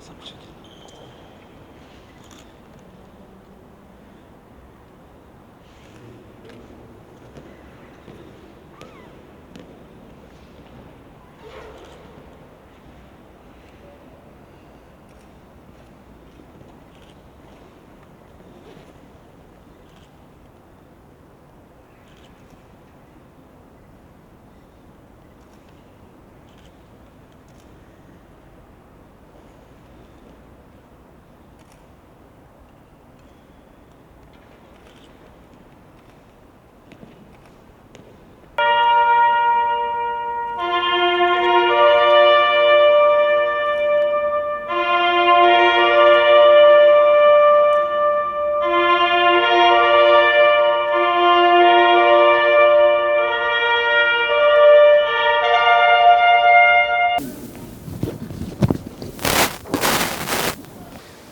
muazzam bir şekilde.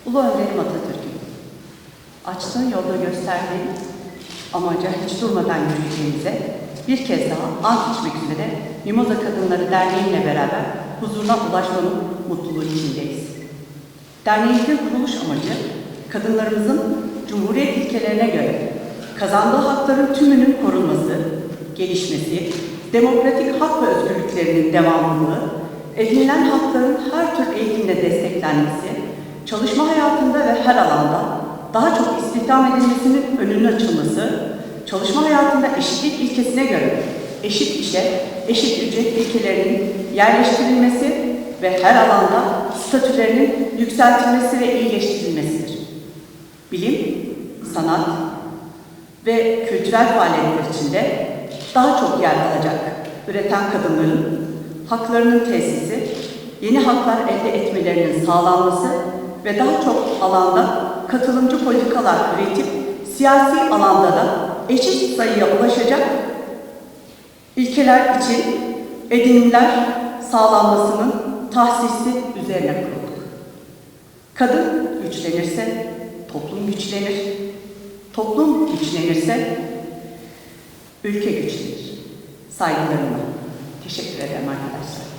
Ulu Önderim Atatürk'ün açtığı yolda gösterdiği amaca hiç durmadan yürüyeceğimize bir kez daha ant içmek üzere Mimoza Kadınları Derneği'yle beraber huzuruna ulaşmanın mutluluğu içindeyiz. Derneğimizin kuruluş amacı kadınlarımızın Cumhuriyet ilkelerine göre kazandığı hakların tümünün korunması, gelişmesi, demokratik hak ve özgürlüklerinin devamlılığı, edinilen hakların her tür eğitimle desteklenmesi, çalışma hayatında ve her alanda daha çok istihdam edilmesinin önünün açılması, çalışma hayatında eşitlik ilkesine göre eşit işe, eşit ücret ilkelerinin yerleştirilmesi ve her alanda statülerinin yükseltilmesi ve iyileştirilmesidir. Bilim, sanat ve kültürel faaliyetler içinde daha çok yer alacak üreten kadınların haklarının tesisi, yeni haklar elde etmelerinin sağlanması ve daha çok alanda katılımcı politikalar üretip siyasi alanda da eşit sayıya ulaşacak ilkeler için edinimler sağlanmasının tahsisi üzerine kurulduk. Kadın güçlenirse toplum güçlenir. Toplum güçlenirse ülke güçlenir. Saygılarımla. Teşekkür ederim arkadaşlar.